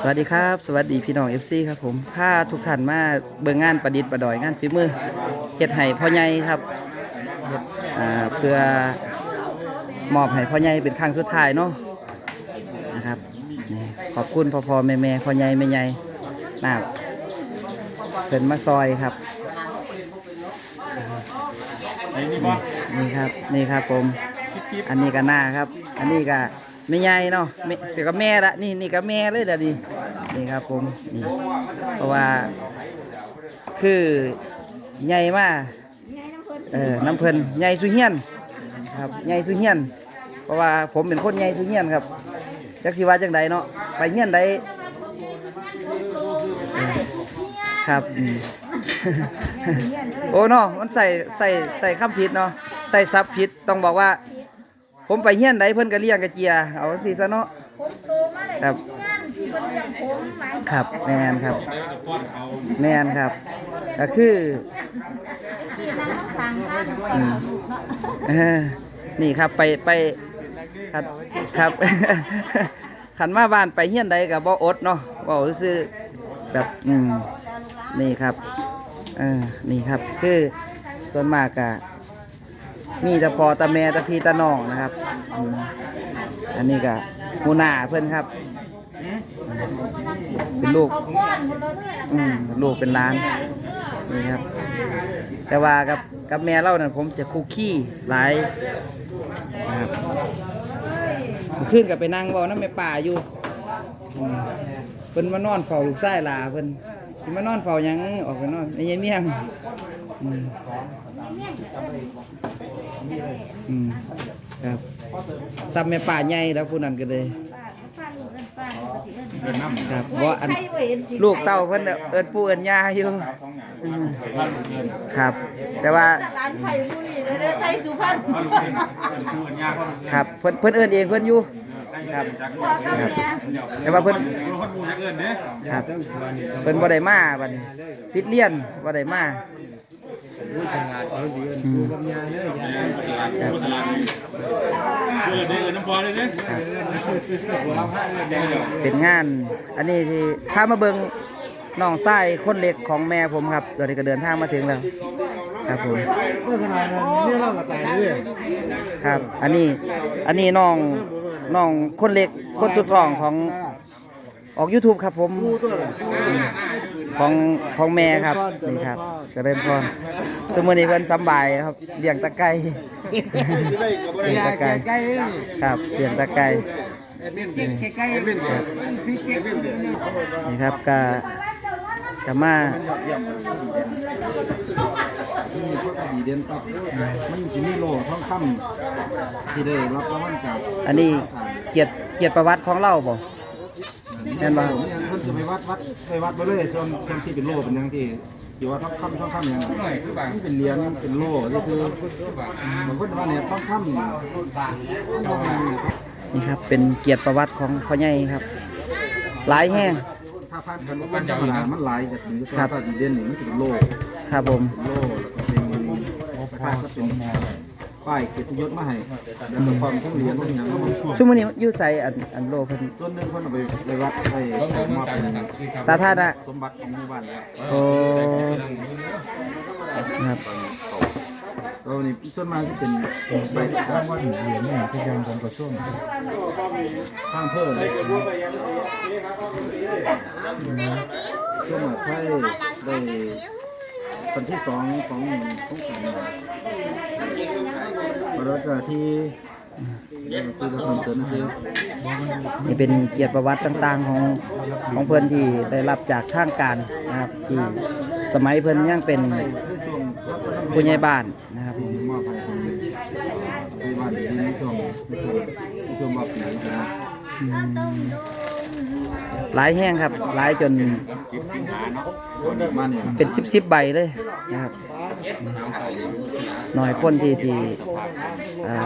สวัสดีครับ สวัสดีพี่น้อง FC ครับผมพาทุกท่านมาเบิ่งงานประดิษฐ์ประดอยงานฝีมือเฮ็ดให้พ่อใหญ่ครับเฮ็ดอ่าเพื่อมอบให้พ่อใหญ่เป็นครั้งสุดท้ายเนาะนะครับนี่ขอบคุณพ่อพ่อแม่แม่พ่อใหญ่แม่ใหญ่นะครับเพิ่นมาซอยครับนี่บ่นี่ครับนี่ครับผม อันนี้ก็หน้าครับ อันนี้ก็ ไม่ใหญ่เนาะไม่เสียกับแม่ละนี่นี่ก็แม่เลยเดี๋ยวนี้นี่ครับผมนี่เพราะว่า คือใหญ่มากเออน้ำเพลินใหญ่สุเฮียนครับใหญ่สุเฮียน เพราะว่าผมเป็นคนใหญ่สุเฮียนครับจักสิว่าจังใดเนาะไปเฮียนใดเออครับโอ้เนาะมันใส่ใส่ใส่คำผิดเนาะใส่ซับผิดต้องบอกว่า ผมไปเฮียนใดเพิ่นก็เลี้ยงกระเจีย เอาสิซะเนาะ ผมโตมาเลยครับงานที่คนอย่างผมหมายครับแมนครับไปว่าจะป้อนเขาแมนครับ ก็คือ ที่นั่งทางบ้านอืม เออนี่ครับไปไปครับครับ ขันมาบ้านไปเฮียนใดกับบ่อดเนาะบ่ซื้อแบบอืมนี่ครับเออนี่ครับ คือส่วนมากกะ มีแต่พอตาแม่ตาพีตาน้องนะครับอืมอันนี้ก็หูหนาเพื่อนครับ เป็นลูกอืมลูกเป็นหล้าน นี่ครับ แต่ว่ากับกับแม่เล่านั่นผมจะคุกขี้หลายนะครับขึ้นกับไปนั่งเบาน้ำแม่ป่าอยู่อืมเพิ่นมานอนเฝ้าลูกชายหลาเพิ่นสิมานอนเฝ้าหยังออกไปนอนในยายเมียง อืมอืมครับซับแม่ป่าใหญ่แล้วผู้นั้นก็เลยลูกเอิ้นป้าปกติเอิ้นเดินน้ำครับบ่อันลูกเต้าเพิ่นน่ะเอิ้นปู่เอิ้นย่าอยู่องหงายบ้านลุงเงินครับ แต่ว่าร้านไข่บุรีเด้อไข่สุพรรณบ้านลุงเงินเป็นคู่กันเงินครับเพิ่นเพิ่นเอิ้นเองเพิ่นอยู่ครับแต่ว่าเพิ่นคนบูจะเกินเด้ครับเพิ่นบ่ได้มาบัดนี้ติดเรียนบ่ได้มา อืมครับเกินเด้เออน้ำบอลเลยเด้เป็นงาน อันนี้ที่พามาเบิ่งน้องชายคนเล็กของแม่ผมครับตอนนี้ก็เดินทางมาถึงแล้วครับผมครับ อันนี้อันนี้น้องน้องคนเล็กคนสุดท้องของออก YouTube ครับผม ของของแม่ครับนี่ครับเจะเริ่มพรสมมุตินี้เพิ่นสำบายครับเลี้ยงตะไคร้เลี้ยงตะไคร้ครับเลี้ยงตะไคร้นี่ครับก็ก็มาดีเด่นปั๊บมันสิมีโลทองคำที่ได้รับรางวัลจากอันนี้เกียรติเกียรติประวัติของเราบ่แม่นบ่ผมยังเพิ่น จะไปวัดวัดไปวัดไปเลยส่วนส่วนที่เป็นโลเป็นยังที่ที่ว่าทองคำทองคำหยังมันเป็นเหรียญเป็นโลนี่คือบางคนว่าเนี่ยทองคำนี่ครับ เป็นเกียรติประวัติของพ่อใหญ่ครับ หลายแห้งถ้าพันกันว่ามดามันหลายจะถึงจะว่าดีเด่นนี่มันสิเป็นโลครับผม โลแล้วก็เป็นป้าก็เป็น ป้ายเกียรติยศมาให้แล้วก็ความทั้งเหรียญทั้งหยังซึ่งมื้อนี้อยู่ใส่อันอันโลเพิ่นส่วนหนึงเพิ่นเอาไปไปวัดไปมอบเป็นสาธารณะสมบัติของหมู่บ้านแล้วโอ้ครับก็นี่ส่วนมากที่เป็นใบทางวัดเหรียญนี่เป็นการของกระทรวงทางเพิ่มช่วงมาไทยได้คนที่สองของของขันมา แล้วก็ที่คือประชาชนคือนี่เป็นเกียรติประวัติต่างๆของของเพิ่นที่ได้รับจากทางการนะครับที่สมัยเพิ่นยังเป็นคือช่วงผู้ใหญ่บ้านนะครับมอบให้ที่บ้านที่ในช่วงในช่วงในช่วงมอบปีนะอืม หลายแห้งครับหลายจนเป็นสิบสิบใบเลยนะครับหน่อยคนที่สิอ่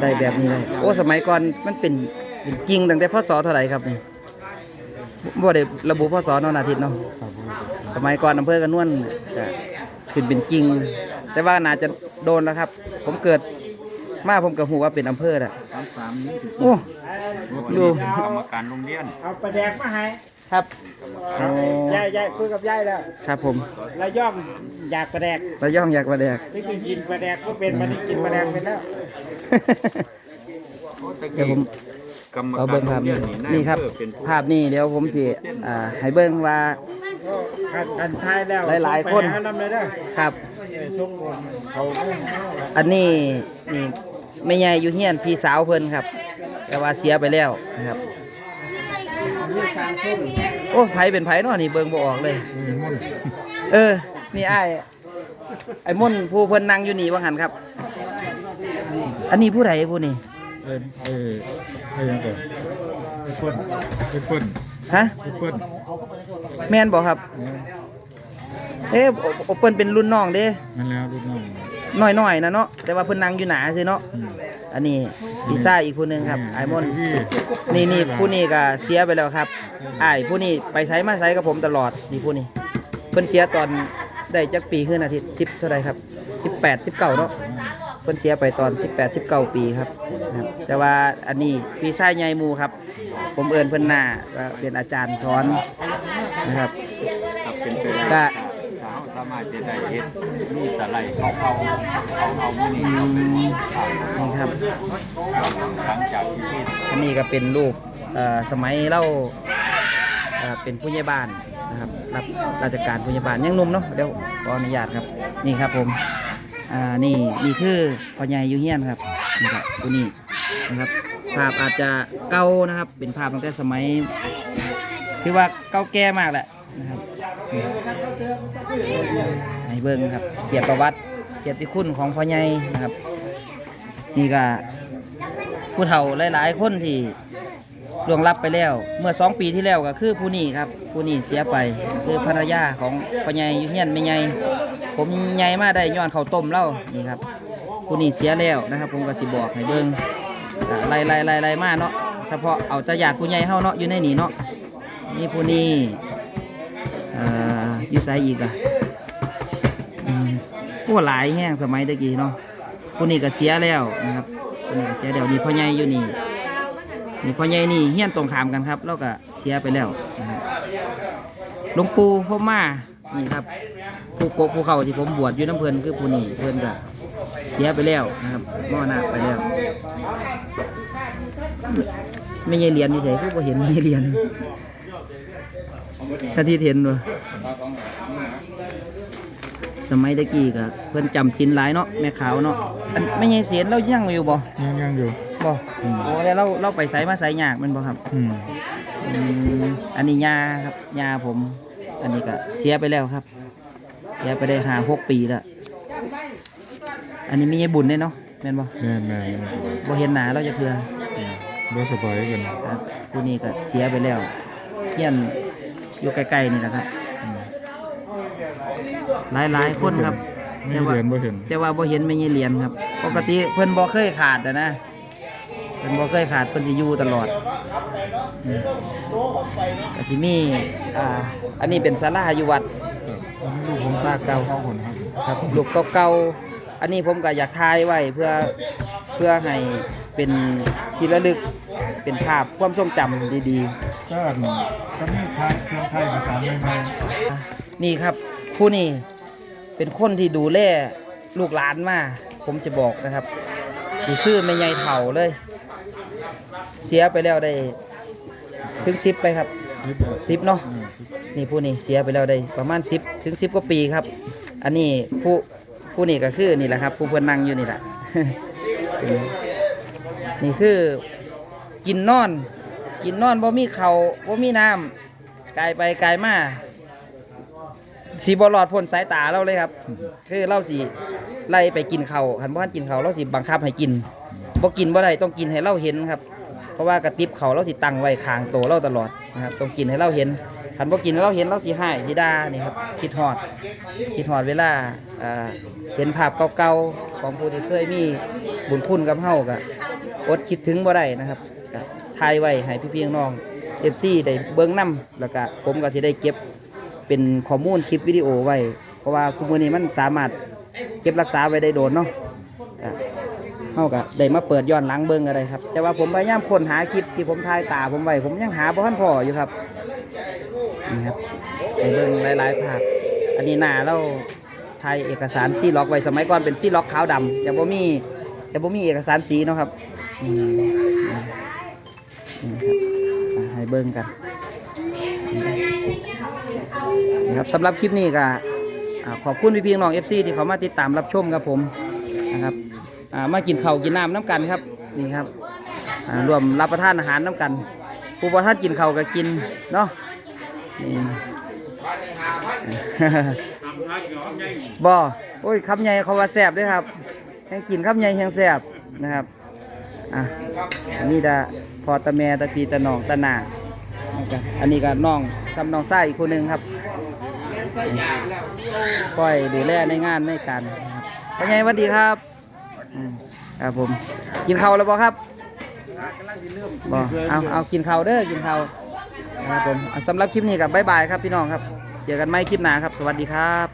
ได้แบบนี้เลยโอ้สมัยก่อนมันเป็นเป็นกิ่งตั้งแต่พศเท่าไหร่ครับนี่บ่ได้ระบุพศเนาะนาทิตย์เนาะสมัยก่อนอำเภอกระนวนจะขึ้นเป็นกิ่งแต่ว่าน่าจะโดนแล้วครับ ผมเกิด มาผมก็ฮู้ว่าเป็นอำเภอละสามสามนี่ถึงโอ้ดูกรรมการโรงเรียนเอาปลาแดกมาให้ครับโอ้ยายยายคุยกับยายแล้ว ครับผมระย่อมอยากปลาแดกระย่องอยากมาแดกที่กินกินปลาแดกก็เป็นมันนี้กินปลาแดกเป็นแล้วเดี๋ยวผมกรรมเอากาเบิ้รงภาพโรงเรีนี้ยนนี่นี่ครับเป็นผู้ภาพนี้เดี๋ยวผมสิอ่าให้เบิ้งว่ากันกันทายแล้วหลายๆคนไปหนำเลยเด้อครับเออช่วงบนเขาไม่ให้อันนี้นี่ ไม่ใหญ่อยู่เฮียนพี่สาวเพิ่นครับ แต่ว่าเสียไปแล้วนะครับ โอ้ไผเป็นไผเนาะนี่เบิ่งบ่ออกเลย เออ นี่ไอ้ายไอ้มุ่นผู้เพิ่นนั่งอยู่นี่ว่าหันครับ อันนี้ผู้ใดผู้นี่เอ้เอ้เอ้ยังก่อไอ้เปิ้ลไอ้เปิ้ลฮะ ไอ้เปิ้ลแม่นบ่ครับ เอ๊ะโอโอเปิ้นเป็นรุ่นน้องเด้นั่นแล้วลูกน้อง น้อยๆนะเนาะแต่ว่าเพิ่นนั่งอยู่หนาซื่อเนาะอันนี้พี่ซ่าอีกผู้หนึงครับไอ้มนที่นี่นี่ผู้นี้ก็เสียไปแล้วครับอ้ายผู้นี้ไปใช้มาใช้กับผมตลอดนี่ผู้นี้เพิ่นเสียตอนได้จักปีขึ้นอาทิตย์10เท่าไรครับ18 19เนาะเพิ่นเสียไปตอน 18 19 ปีครับนะครับ แต่ว่าอันนี้พี่ชายใหญ่หมู่ครับ ผมเอิ้นเพิ่นหน้าว่าเป็นอาจารย์สอนนะครับ ครับเป็นไปก็ได้ถ้าเราสา มาจะได้เฮ็ดมีสไลด์เขาเขาเอาเอามือนี้เอาไปมผ่านนี่ครับ หลังจากที่ อันนี้ก็เป็นรูปเอ่อสมัยเล่าเอ่อเป็นผู้ใหญ่บ้านนะครับรับราชการผู้ใหญ่บ้านยังหนุ่มเนาะเดี๋ยวขออนุญาตครับนี่ครับผมอ่านี่นี่คือพ่อใหญ่อยูเฮียนครับนี่ครับตัวนี้นะครับภาพอาจจะเก่านะครับเป็นภาพตั้งแต่สมัย คือว่าเก่าแก่มากแหละ ให้เบิ้งครับเกียรติประวัติเกียรติคุณของพ่อใหญ่นะครับ นี่ก็ผู้เฒ่าหลาย ๆ คนที่ล่วงลับไปแล้ว เมื่อสองปีที่แล้วก็คือผู้นี้ครับ ผู้นี้เสียไปคือภรรยาของพ่อใหญ่ยุเฮียนไม่ใหญ่ผมใหญ่มาได้ย้อนเขาต้มเล่านี่ครับ ผู้นี้เสียแล้วนะครับ ผมก็สิบอกให้เบิ่งอ่าไล่ไล่ไล่ไล่มาเนาะเฉพาะเอาแตะญาติผู้ใหญ่เฮาเนาะอยู่ในนี่เนาะนี่ผู้นี้ อ่าอยู่ไสอีกอะผู้หลายแห้งสมัยตะกี้เนาะผู้นี้ก็เสียแล้วนะครับผู้นี้ก็เสียแล้วนี่พ่อใหญ่อยู่นี่นี่พ่อใหญ่นี่เฮี้ยนตรงขามกันครับแล้วก็เสียไปแล้วหลวงปู่พ่อมานี่ครับผู้โกผู้เขาที่ผมบวชอยู่น้ำเพลินคือผู้นี้เพื่อนก็เสียไปแล้วนะครับมอหน้าไปแล้วไม่ใช่เหรียญนี่ใช่คือบ่เห็นไม่ใช่เหรียญ ถ้าที่เห็นวะสมัยตะกี้ก็เพิ่นจำศีลหลายเนาะแม่ขาวเนาะอันไม่ใช่เสียนเรายังอยู่บ่ยังยังอยู่บ่โอ้แล้วเราเราไปไสมาไสยากแมันบ่ครับอืมอืมอันนี้ยาครับยาผม อันนี้ก็เสียไปแล้วครับ เสียไปได้ห้าหกปีแล้วอันนี้มีไอ้บุญด้วยเนาะแม่นบ่แม่แม่บ่เห็นหน้าเราจะเทื่อบ่สบายกันครับผู้นี้ก็เสียไปแล้วเฮียน อยู่ใกล้ๆนี่แหละครับหลายๆคนครับไม่เรียนบ่เห็นแต่ว่าบ่เห็นไม่มีเหรียญครับ ปกติเพิ่นบ่เคยขาดอะนะเพิ่นบ่เคยขาดเพิ่นสิอยู่ตลอดอืมก็สิมีอ่าอันนี้เป็นศาลาอยู่วัด ลูกผมตาเก่าเข้าคนครับครับลูกเก่าๆ อันนี้ผมก็อยากถ่ายไว้เพื่อเพื่อให้เป็นที่ระลึกเป็นภาพความทรงจำดี ก็ก็มีไทยเครื่องไทยภาษาใหม่นี่ครับผู้นี้เป็นคนที่ดูแลลูกหลานมา ผมจะบอกนะครับนี่คือแม่ใหญ่เฒ่าเลย เสียไปแล้วได้ถึงสิบไปครับๆสิบเนาะนี่ผู้นี้เสียไปแล้วได้ประมาณสิบถึงสิบกว่าปีครับ อันนี้ผู้ผู้นี้ก็คือนี่แหละครับ ผู้เพื่อนนั่งอยู่นี่แหละนี่คือกินนอน กินนอนบ่มีเขาวบ่มีน้ำกายไปกายมาสีบอลอดพ้นสายตาเราเลยครับ คือเราสีไล่ไปกินเขาวคันบ่ทันกินเขาวเราสิบังคับให้กินบ่กินบ่ได้ต้องกินให้เราเห็นครับ เพราะว่ากระติบเขาเราสิตั้งไว้คางโตเราตลอดนะครับต้องกินให้เราเห็นคันบ่กินให้เราเห็นเราสิหายสิด่านี่ครับคิดฮอดคิดฮอดเวลาเห็นภาพเก่าๆของผู้ที่เคยมีบุญคุณกับเฮาก็อดคิดถึงบ่ได้นะครับ ก็ถ่ายไว้ให้พี่ๆน้องๆ FC ได้เบิ่งนํแล้วก็ผมก็สิได้เก็บเป็นข้อมูลคลิปวิดีโอไว้ เพราะว่าคุมือนี้มันสามารถเก็บรักษาไว้ได้โดนเนาะก็เฮาก็ได้มาเปิดย้อนหลังเบิ่งอะไรครับ แต่ว่าผมพยายามค้นหาคลิปที่ผมถ่ายตาผมไว้ผมยังหาบ่ทันพออยู่ครับนี่ครับไปเบิ่งหลายๆภาพอันนี้หน้าเราถ่ายเอกสารซีล็อกไว้สมัยก่อนเป็นซีล็อกขาวดำยังบ่มียังบ่มีเอกสารสีเนาะครับ นี่ครับให้เบิ่งกันนี่ครับสำหรับคลิปนี้ก็ขอบคุณพี่ๆน้อง FC ที่เขามาติดตามรับชมครับผมนะครับมากินเข้ากินน้ำน้ำกันครับนี่ครับรวมรับประทานอาหารน้ำกัน ผู้ประทานกินเข้าก็กินเนาะนี่บ่โอ้ยคำใหญ่เขาว่าแซ่บด้วยครับแห้งกินคำใหญ่แห้งแซ่บนะครับ อะอันนี้ตาพอตาแม่ตาพีตาน้องตาหนาอันนี้ก็น้องซ้ำน้องไส้อีกคนหนึ่งครับคอยดูแลในงานในการนะครับพ่อใหญ่สวัสดีครับอืมครับผม กินข้าวแล้วบ่ครับบ่เอาเอากินข้าวเด้อกินข้าวครับผมสำหรับคลิปนี้กับบายบายครับพี่น้องครับเจอกันใหม่คลิปหน้าครับ สวัสดีครับ